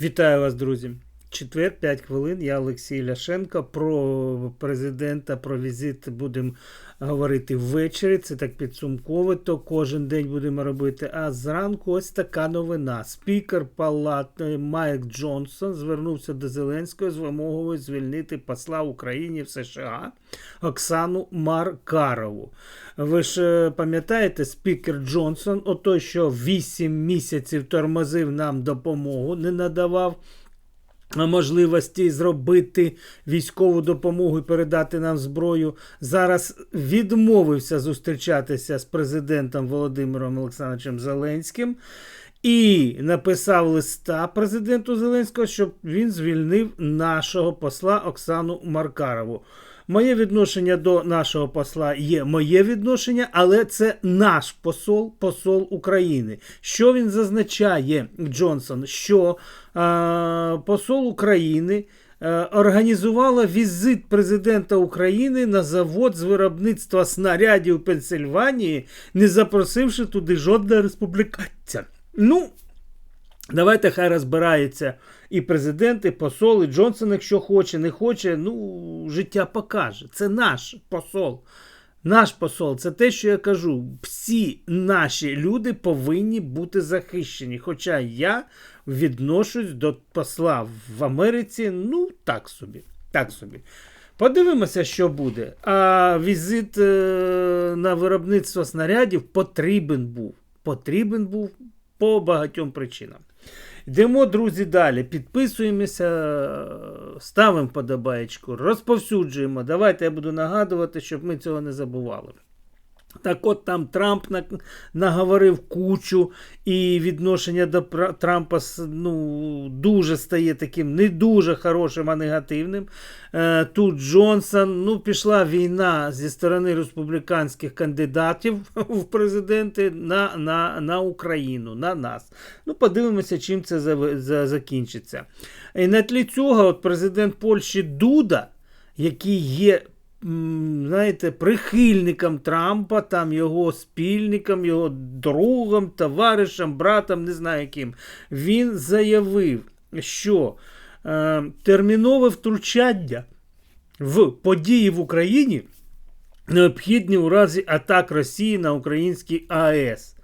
Вітаю вас, друзі. Четвер, 5 хвилин. Я Олексій Ляшенко. Про президента, про візит будемо говорити ввечері. Це так підсумково, то кожен день будемо робити. А зранку ось така новина. Спікер палати Майк Джонсон звернувся до Зеленського з вимогою звільнити посла України в США Оксану Маркарову. Ви ж е, пам'ятаєте, спікер Джонсон, отой, що 8 місяців тормозив нам допомогу, не надавав можливості зробити військову допомогу і передати нам зброю. Зараз відмовився зустрічатися з президентом Володимиром Олександровичем Зеленським. І написав листа президенту Зеленського, щоб він звільнив нашого посла Оксану Маркарову. Моє відношення до нашого посла є моє відношення, але це наш посол, посол України. Що він зазначає, Джонсон? Що е, посол України е, організувала візит президента України на завод з виробництва снарядів Пенсильванії, не запросивши туди жодного республіканця. Ну, Давайте хай розбирається і президент, і посол, і Джонсон, якщо хоче, не хоче. Ну, життя покаже. Це наш посол. Наш посол, це те, що я кажу. Всі наші люди повинні бути захищені. Хоча я відношусь до посла в Америці, ну, так собі. Так собі. Подивимося, що буде. А візит е, на виробництво снарядів потрібен був. Потрібен був по багатьом причинам. Йдемо, друзі, далі. Підписуємося, ставимо подобаєчку, розповсюджуємо. Давайте я буду нагадувати, щоб ми цього не забували. Так от там Трамп наговорив кучу, і відношення до Трампа ну, дуже стає таким не дуже хорошим, а негативним. Е, тут Джонсон, ну, пішла війна зі сторони республіканських кандидатів в президенти на на, на Україну, на нас. Ну, Подивимося, чим це за, за, закінчиться. І на тлі цього от президент Польщі Дуда, який є знаєте, прихильником Трампа, там його спільником, його другом, товаришем, братом, не знаю яким, він заявив, що е, термінове втручання в події в Україні необхідні у разі атак Росії на український АЕС.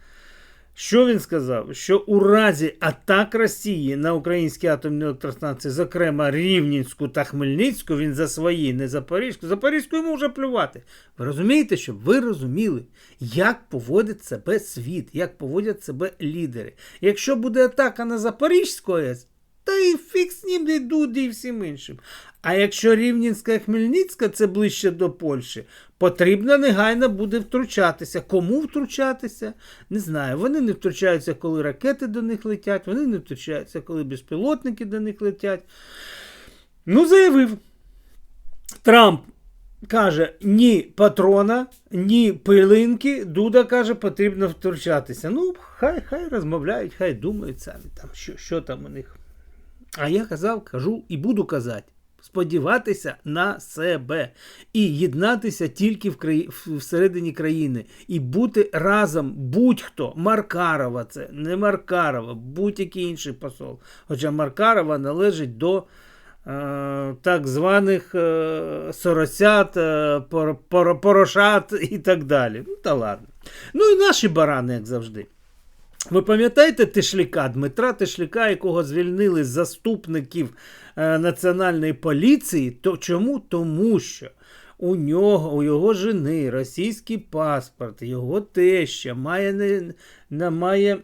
Що він сказав? Що у разі атак Росії на українські атомні електростанції, зокрема Рівненську та Хмельницьку, він за свої, не Запорізьку, Запорізьку йому вже плювати. Ви розумієте, щоб ви розуміли, як поводить себе світ, як поводять себе лідери. Якщо буде атака на Запорізьку АЕС, та і фік з ним не Дуді і всім іншим. А якщо Рівненська і Хмельницька це ближче до Польщі, потрібно негайно буде втручатися. Кому втручатися? Не знаю. Вони не втручаються, коли ракети до них летять, вони не втручаються, коли безпілотники до них летять. Ну, заявив. Трамп каже, ні патрона, ні пилинки. Дуда каже, потрібно втручатися. Ну, хай хай розмовляють, хай думають самі, там, що, що там у них. А я казав, кажу і буду казати. Сподіватися на себе і єднатися тільки в краї... всередині країни, і бути разом будь-хто Маркарова, це не Маркарова, будь-який інший посол. Хоча Маркарова належить до е, так званих е, соросят, е, пор, пор, порошат і так далі. Ну та ладно. Ну і наші барани, як завжди. Ви пам'ятаєте Тишляка, Дмитра Тишляка, якого звільнили з заступників е, Національної поліції? То чому? Тому що у нього, у його жени російський паспорт, його теща має не, не має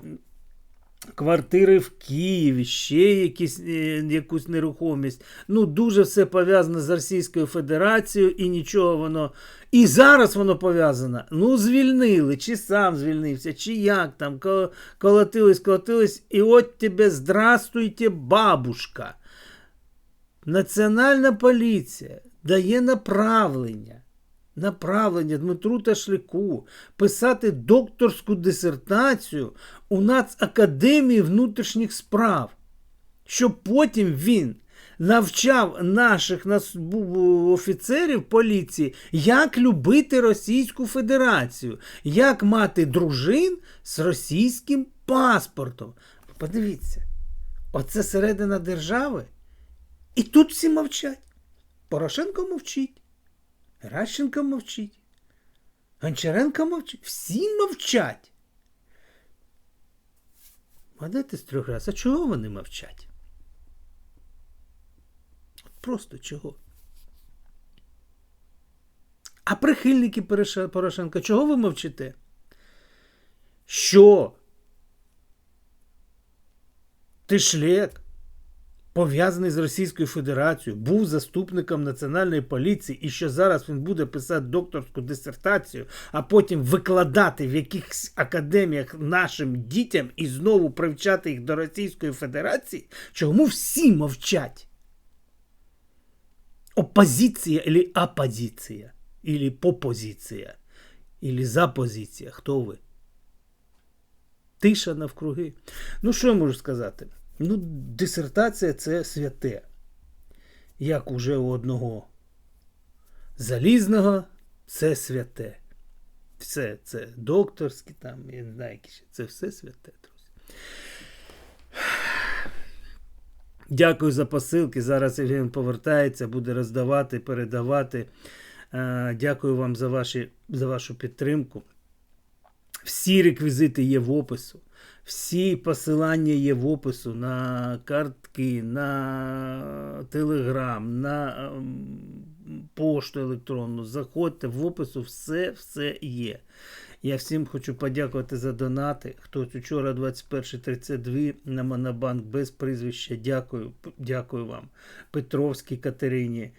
квартири в Києві, ще якісь, е, якусь нерухомість. Ну, дуже все пов'язано з Російською Федерацією і нічого воно. І зараз воно пов'язано. Ну, звільнили, чи сам звільнився, чи як там, колотились, колотились. І от тебе здравствуйте, бабушка. Національна поліція дає направлення направлення Дмитру Ташлику писати докторську дисертацію у Нацакадемії внутрішніх справ, щоб потім він навчав наших офіцерів поліції, як любити Російську Федерацію, як мати дружин з російським паспортом. Подивіться. Оце середина держави. І тут всі мовчать. Порошенко мовчить. Геращенко мовчить. Гончаренко мовчить. Всі мовчать. Гадайте з трьох раз, а чого вони мовчать? От Просто чого? А прихильники Порошенка, чого ви мовчите? Що? Ти Тишлек, пов'язаний з Російською Федерацією, був заступником національної поліції, і що зараз він буде писати докторську дисертацію, а потім викладати в якихось академіях нашим дітям і знову привчати їх до Російської Федерації, чому всі мовчать? Опозиція или опозиція, или попозиція, или запозиція. Хто ви? Тиша навкруги. Ну, що я можу сказати? Ну, дисертація це святе. Як уже у одного залізного, це святе. Все це докторське, там, я не знаю, які ще. Це все святе, друзі. Дякую за посилки. Зараз він повертається, буде роздавати, передавати. Е, Дякую вам за, ваші, за вашу підтримку. Всі реквізити є в опису. Всі посилання є в опису на картки, на телеграм, на ем, пошту електронну. Заходьте в опису, все, все є. Я всім хочу подякувати за донати. Хтось учора 21.32 на Монобанк без прізвища. Дякую, дякую вам. Петровській Катерині.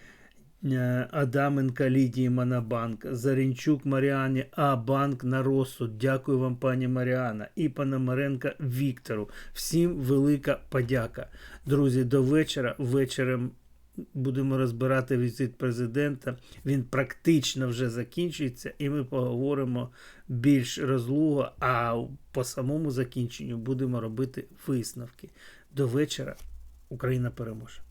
Е, Адаменка Лідії Монобанк, Зарінчук Маріані, А Банк на розсуд. Дякую вам, пані Маріана, і Пономаренка Віктору. Всім велика подяка. Друзі, до вечора. Вечором будемо розбирати візит президента. Він практично вже закінчується, і ми поговоримо більш розлуго. А по самому закінченню будемо робити висновки. До вечора Україна переможе.